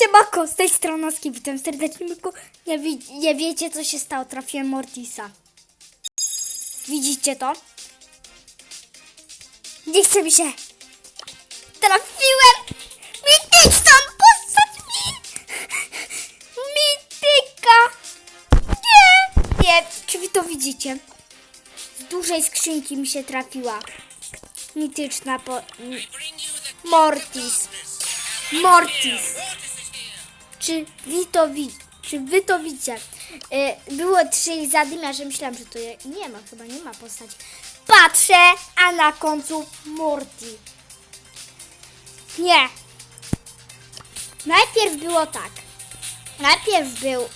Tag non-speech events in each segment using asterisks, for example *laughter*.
Siemako, z tej strony Oski, witam serdecznie, Myku. Nie, nie wiecie, co się stało, trafiłem Mortisa. Widzicie to? Nie chce mi się. Trafiłem mityczną postać mi... Mityka. Nie, nie, czy wy to widzicie? Z dużej skrzynki mi się trafiła. Mityczna po... Mortis. Mortis. Czy wy to, wi- czy wy to widzicie? Y, było trzy zadymiarze, że myślałam, że to je- nie ma, chyba nie ma postaci. Patrzę, a na końcu Morty. Nie. Najpierw było tak. Najpierw był, y,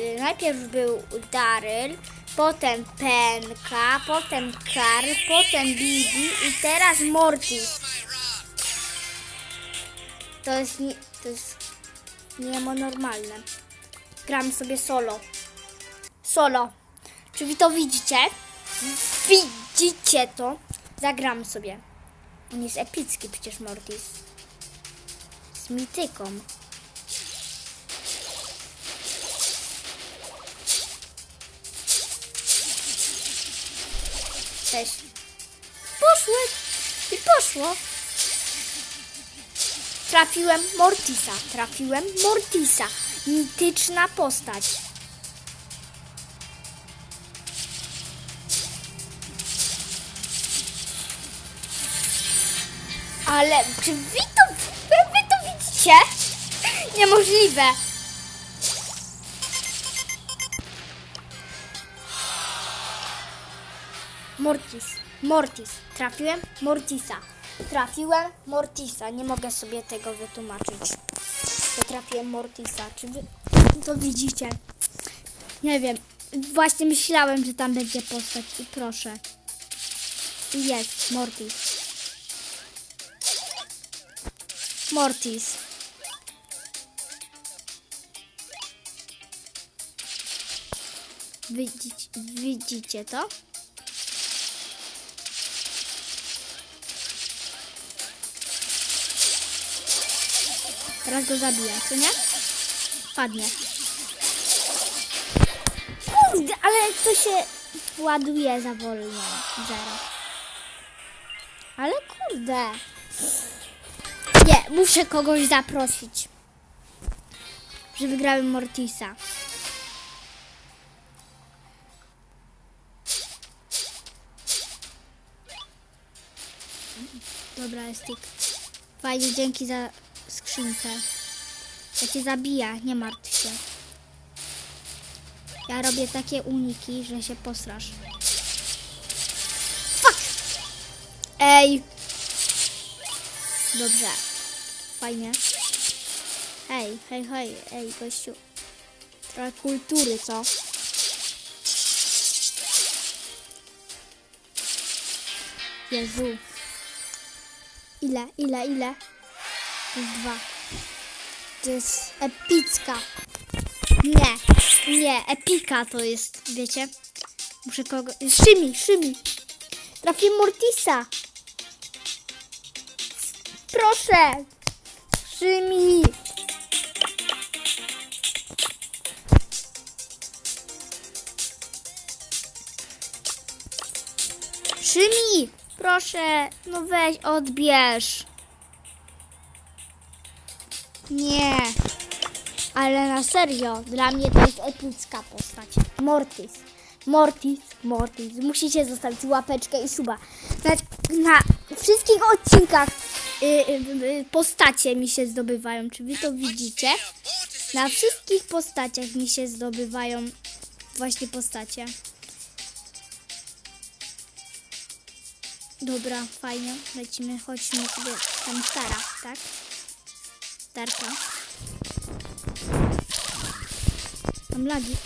y, najpierw był Daryl, potem Penka, potem Karl, potem Bibi i teraz Mortis. To jest to jest niemonormalne. Gram sobie solo. Solo. Czy wy to widzicie? Widzicie to? Zagram sobie. On jest epicki przecież Mortis. Z mityką. Cześć. Poszły. I poszło. Trafiłem Mortisa. Trafiłem Mortisa. Mityczna postać. Ale czy wy to, wy, to widzicie? *laughs* Niemożliwe. Mortis. Mortis. Trafiłem Mortisa. Trafiłem Mortisa. Nie mogę sobie tego wytłumaczyć. trafiłem Mortisa. Czy wy to widzicie? Nie wiem. Właśnie myślałem, że tam będzie postać i proszę. Jest Mortis. Mortis. Widzicie, widzicie to? Teraz go zabiję, co nie? Padnie. Kurde, ale to się ładuje za wolno. Zero. Ale kurde. Nie, muszę kogoś zaprosić. Że wygrałem Mortisa. Dobra, jest tik. Fajnie, dzięki za skrzynkę. Ja cię zabija, nie martw się. Ja robię takie uniki, że się posrasz. Fuck! Ej! Dobrze. Fajnie. Hej, hej, hej, ej, gościu. Trochę kultury, co? Jezu. Ile, ile, ile? Jest dwa. To jest epicka. Nie, nie, epika to jest, wiecie? Muszę kogo... Szymi, Szymi. Trafię Mortisa. Proszę. Szymi. Szymi. Proszę, no weź, odbierz. Nie. Ale na serio, dla mnie to jest epicka postać. Mortis. Mortis, Mortis. Musicie zostawić łapeczkę i suba. Na, na wszystkich odcinkach y, y, y, postacie mi się zdobywają. Czy wy to widzicie? Na wszystkich postaciach mi się zdobywają właśnie postacie. Dobra, fajnie. Lecimy, chodźmy sobie tam stara, tak? Starka. Mam lagi.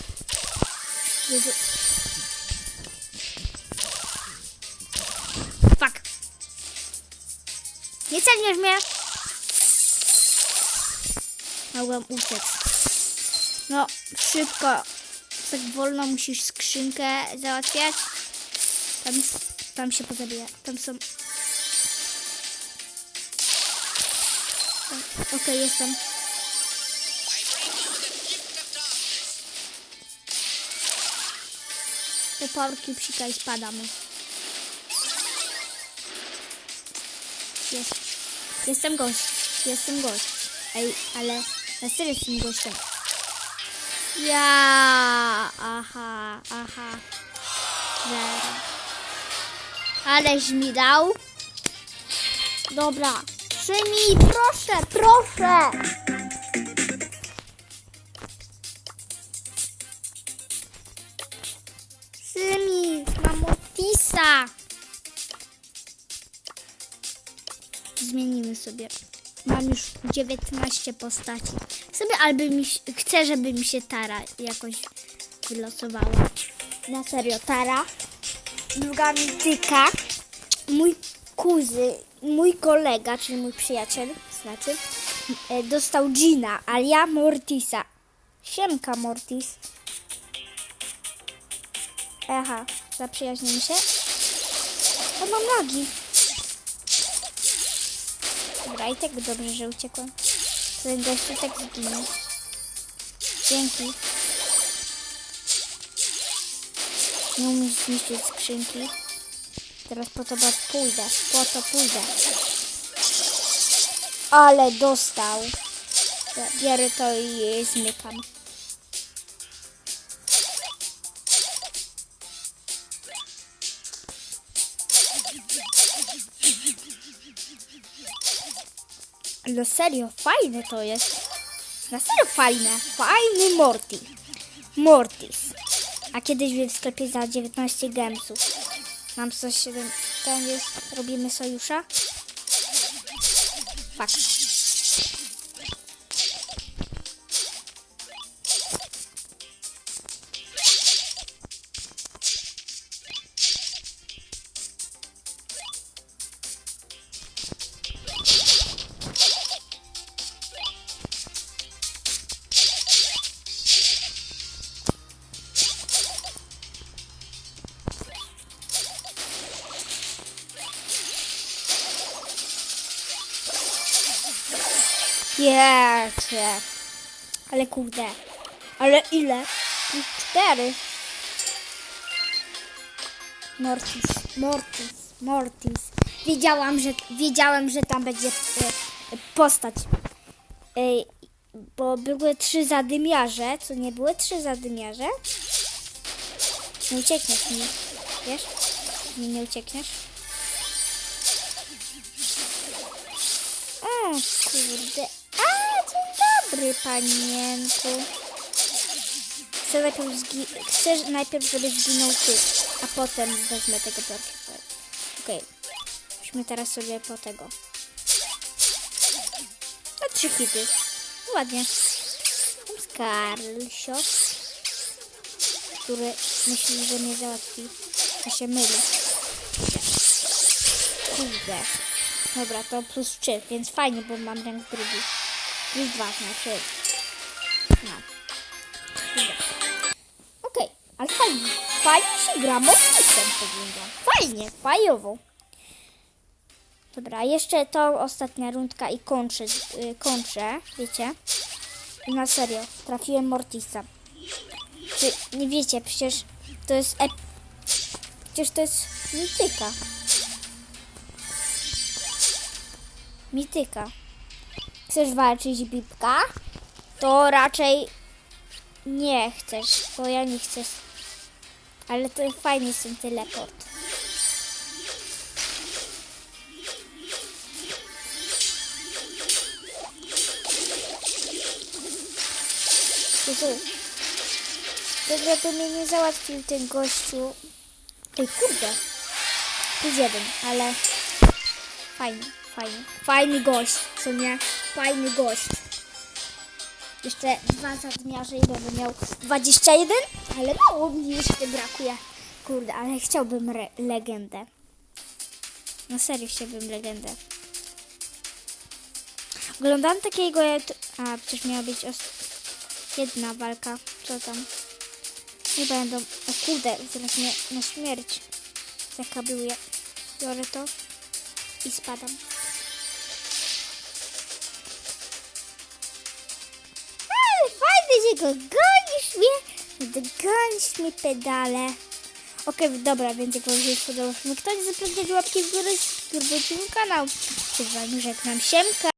Jezu. Fuck. Nie celniesz mnie. Mogłem uciec. No, szybko. Tak wolno musisz skrzynkę załatwiać. Tam, tam się pozabija. Tam są... Okej, okay, jestem. Po parki psika i spadamy. Jest. Jestem gość. Jestem gość. Ej, ale na serio jestem gościem. Ja, aha, aha. Zero. Aleś mi dał. Dobra. Szymi, proszę, proszę. Szymi, mam Otisa. Zmienimy sobie. Mam już 19 postaci. Sobie albo mi chcę, żeby mi się Tara jakoś wylosowała. Na serio, Tara. Druga mityka. Mój kuzy, mój kolega, czyli mój przyjaciel, znaczy, e, dostał Gina, a ja Mortisa. Siemka, Mortis. Aha, zaprzyjaźnimy się. O, mam lagi. Dobra, i tak dobrze, że uciekłem. Ten gościu tak zginął. Dzięki. Nie umiesz zniszczyć skrzynki. Teraz po to pójdę. Po to pójdę. Ale dostał. Ja Biorę to i zmykam. Ale serio, fajne to jest. Na serio fajne. Fajny Morty. Mortis. A kiedyś był w sklepie za 19 gemsów. Mam 107. Tam jest. Robimy sojusza. Fakt. Jecze. Ale kurde. Ale ile? Już cztery. Mortis, Mortis, Mortis. Wiedziałam, że wiedziałem, że tam będzie e, postać. Ej, bo były trzy zadymiarze. Co nie były trzy zadymiarze? Nie uciekniesz mi. Wiesz? Nie uciekniesz. O kurde. Dobry, panienku. Chcę najpierw, zgi- chcę najpierw, żeby zginął ty, a potem wezmę tego portfela. Okej. Weźmy teraz sobie po tego. Na trzy hity. Ładnie. Skarlsio, który myśli, że mnie załatwi. A się myli. Kurde. Dobra, to plus 3, więc fajnie, bo mam rank drugi. Plus 2 znaczy. No. Dobra. Okej, ale fajnie. Fajnie się gra wam. Fajnie, fajowo. Dobra, jeszcze to ostatnia rundka i kończę, y, kończę, wiecie. Na serio, trafiłem Mortisa. Czy nie wiecie, przecież to jest ep... Przecież to jest mityka. Mityka. Chcesz walczyć Bibka? To raczej nie chcesz, bo ja nie chcę. Ale to fajny ten teleport. To żeby mnie nie załatwił ten gościu. Ej, kurde. Plus jeden, ale fajny, fajny. Fajny gość, co nie? Fajny gość. Jeszcze dwa zadmiarze i będę miał 21, ale mało mi jeszcze brakuje. Kurde, ale chciałbym legendę. Na serio chciałbym legendę. Oglądam takiego... A, przecież miała być jedna walka. Co tam? Nie będą... O kurde, zaraz mnie na śmierć zakabluję. Biorę to i spadam. Że go gonisz mnie. Dogonisz mnie pedale. Okej, dobra, więc jak Wam się spodobał film, kto nie zapomnieć łapki w górę, subskrybujcie mój kanał. Z Wami żegnam, siemka!